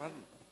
మనసులోని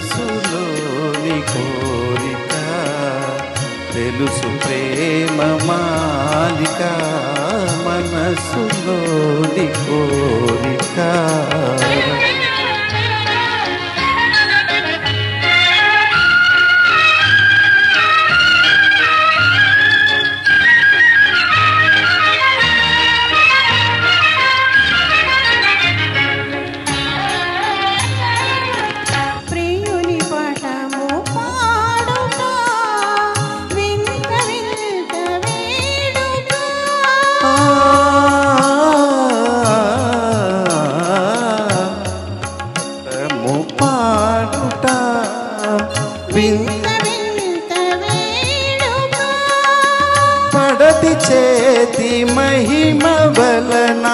మనసులోని కోరిక తెలుసు ప్రేమ మాలిక మనసులోని కోరిక వింత పడతి చేతి మహిమ వలన.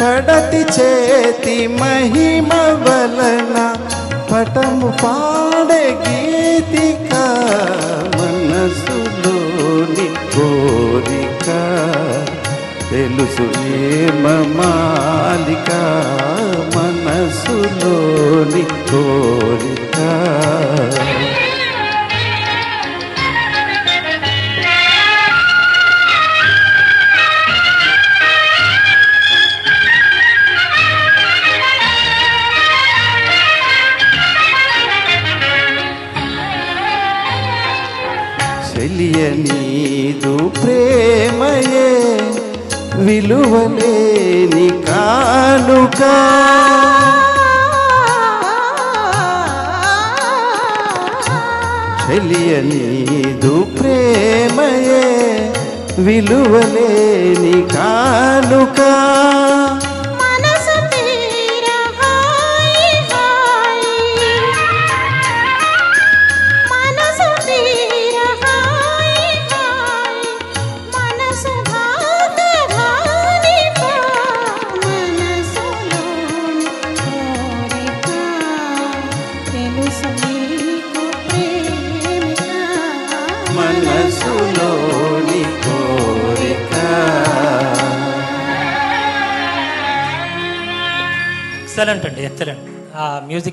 పడతి చేతి మహిమ వలన పటము పాడే గీతిక మనసులోని కోరిక. తెలుసు ఏమ మన మనసులోని కోరిక. చెలియ నీదు ప్రేమయే విలువలేని కానుక. చెలియనీదు ప్రేమయే విలువలేని కానుకా. మనసులోని కోరిక. ఎక్సలెంట్ అండి ఎక్సలెంట్ ఆ మ్యూజిక్